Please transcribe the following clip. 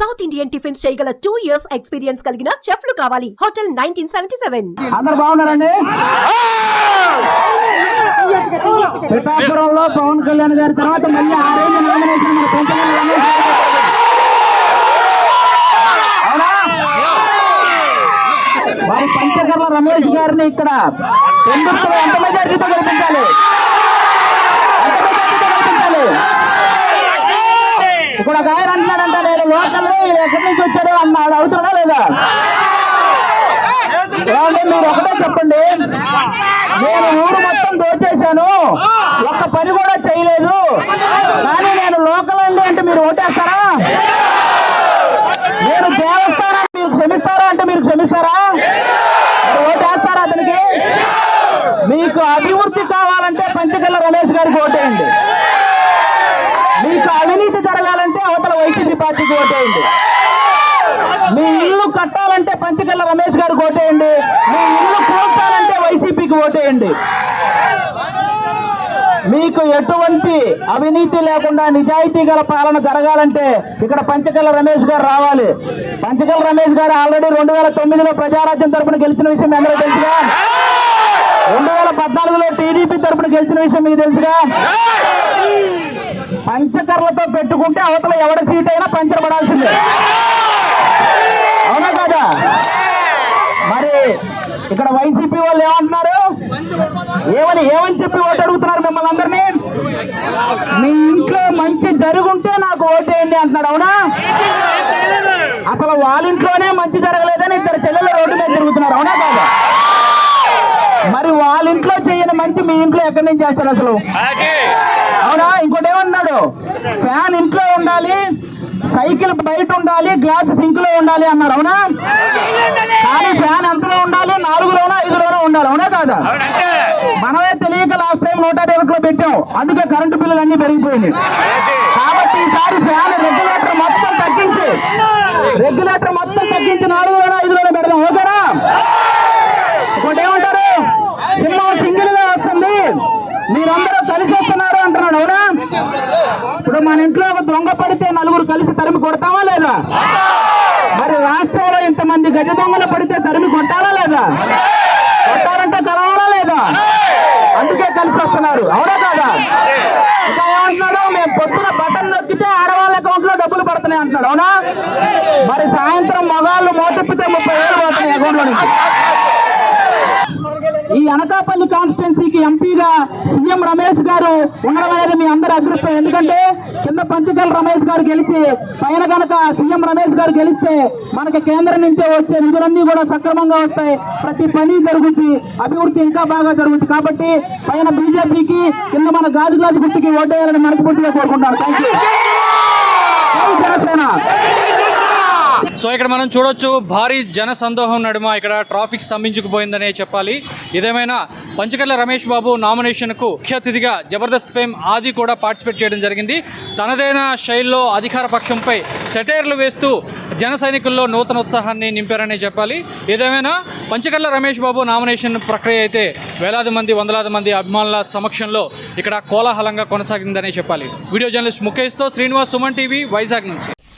South Indian tiffins చేయగల two years experience కలిగిన చెఫ్లు కావాలి. హోటల్ నైన్టీన్ సెవెంటీ సెవెన్ అందరు బాగున్నారండి? పిఠాపురంలో పవన్ కళ్యాణ్ గారి తర్వాత మళ్ళీ నామినేషన్ మన రమేష్ మరి పంచకర్ల రమేష్ గారిని ఇక్కడ ఎందుకు ఎంత మెజార్టీతో గెలిపించాలి. ఎంత మెజార్టీతో గెలిపించాలి. ఇప్పుడు ఒక ఆయన అంటున్నాడంట నేను లోకల్ ఎక్కడి నుంచి వచ్చాడు అన్నాడు అవుతున్నా లేదా? మీరు ఒకటే చెప్పండి. నేను ఊరు మొత్తం దోచేశాను ఒక్క పని కూడా చేయలేదు. కానీ నేను లోకల్ అండి అంటే మీరు ఓటేస్తారా? నేను దేవస్తారా మీరు క్షమిస్తారా అంటే మీరు క్షమిస్తారా? ఓటేస్తారా అతనికి? మీకు అభివృద్ధి కావాలంటే పంచకల్ల రమేష్ గారికి ఓటేయండి. మీకు అవినీతి పార్టీకి ఓటేయండి. మీ ఇల్లు కట్టాలంటే పంచకల్ల రమేష్ గారికి ఓటేయండి. మీ ఇల్లు కూల్చాలంటే వైసీపీకి ఓటేయండి. మీకు ఎటువంటి అవినీతి లేకుండా నిజాయితీ గల పాలన జరగాలంటే ఇక్కడ పంచకల్ల రమేష్ గారు రావాలి. పంచకల్ల రమేష్ గారు ఆల్రెడీ రెండు వేల తొమ్మిదిలో ప్రజారాజ్యం తరపున గెలిచిన విషయం అందరూ తెలుసుగా? రెండు వేల పద్నాలుగులో టీడీపీ తరపున గెలిచిన విషయం మీకు తెలుసుగా? పంచకర్లతో పెట్టుకుంటే అవతల ఎవడ సీట్ అయినా పంచర్ పడాల్సిందే. అవునా కాదా? మరి ఇక్కడ వైసీపీ వాళ్ళు ఏమంటున్నారు? ఏమని ఏమని చెప్పి ఓటు అడుగుతున్నారు మిమ్మల్ని అందరినీ? మీ ఇంట్లో మంచి జరుగుంటే నాకు ఓటేయండి అంటున్నాడు అవునా? అసలు వాళ్ళ ఇంట్లోనే మంచి జరగలేదని ఇద్దరు చెల్లెలు రోడ్డు మీద తిరుగుతున్నారు అవునా కాదా? మరి వాళ్ళ ఇంట్లో చేయని మంచి మీ ఇంట్లో ఎక్కడి నుంచి చేస్తారు అసలు? అవునా? ఇంకోటి ఏమన్నాడు ఫ్యాన్ ఇంట్లో ఉండాలి సైకిల్ బయట ఉండాలి గ్లాస్ సింక్లో ఉండాలి అన్నాడు అవునా? కానీ ఫ్యాన్ ఎంతలో ఉండాలి నాలుగులోనో ఐదులోనో ఉండాలి అవునా కాదా? మనమే తెలియక లాస్ట్ టైం నూట యాభై ఒకటిలో పెట్టాం. అందుకే కరెంటు బిల్లులు అన్ని పెరిగిపోయినాయి కాబట్టి ఈసారి ఫ్యాన్ రెగ్యులేటర్ మొత్తం తగ్గించి. రెగ్యులేటర్ మొత్తం తగ్గించి నాలుగులోనో ఐదులోనో ఇప్పుడు మన ఇంట్లో ఒక దొంగ పడితే నలుగురు కలిసి తరిమి కొడతావా లేదా? మరి రాష్ట్రంలో ఇంతమంది గజ దొంగలు పడితే తరిమి కొట్టాలా లేదా? కొట్టాలంటే కలవాలా లేదా? అందుకే కలిసి వస్తున్నారు. అవునా కాదా? ఇంకా ఏమంటున్నాడు? మేము పొద్దున బటన్ నొక్కితే ఆడవాళ్ళ అకౌంట్లో డబ్బులు పడుతున్నాయి అంటున్నాడు. అవునా? మరి సాయంత్రం మగాళ్ళు మోటెప్పితే ముప్పై వేలు పడుతున్నాయి అకౌంట్లో నుంచి ఈ అనకాపల్లి కాన్స్టిట్యున్సీకి ఎంపీగా సీఎం రమేష్ గారు ఉండడం అనేది మీ అందరి అదృష్టం. ఎందుకంటే కింద పంచకల్ రమేష్ గారు గెలిచి పైన కనుక సీఎం రమేష్ గారు గెలిస్తే మనకి కేంద్రం నుంచే వచ్చే నిధులన్నీ కూడా సక్రమంగా వస్తాయి. ప్రతి పని జరుగుద్ది అభివృద్ధి ఇంకా బాగా జరుగుతుంది కాబట్టి పైన బీజేపీకి కింద మన గాజు గాజు గుర్తుకి ఓటేయాలని మనస్ఫూర్తిగా కోరుకుంటున్నాను. Thank you Janasena. సో ఇక్కడ మనం చూడొచ్చు భారీ జన సందోహం నడుమ. ఇక్కడ ట్రాఫిక్ స్తంభించుకుపోయిందనే చెప్పాలి. ఇదేమైనా పంచకర్ల రమేష్ బాబు నామినేషన్కు ముఖ్య అతిథిగా జబర్దస్త్ ఫేమ్ ఆది కూడా పార్టిసిపేట్ చేయడం జరిగింది. తనదైన శైలిలో అధికార పక్షంపై సెటైర్లు వేస్తూ జన సైనికుల్లో నూతన ఉత్సాహాన్ని నింపారనే చెప్పాలి. ఏదేమైనా పంచకర్ల రమేష్ బాబు నామినేషన్ ప్రక్రియ అయితే వేలాది మంది వందలాది మంది అభిమానుల సమక్షంలో ఇక్కడ కోలాహలంగా కొనసాగిందనే చెప్పాలి. వీడియో జర్నలిస్ట్ ముఖేష్తో శ్రీనివాస్ సుమన్ టీవీ వైజాగ్ నుంచి.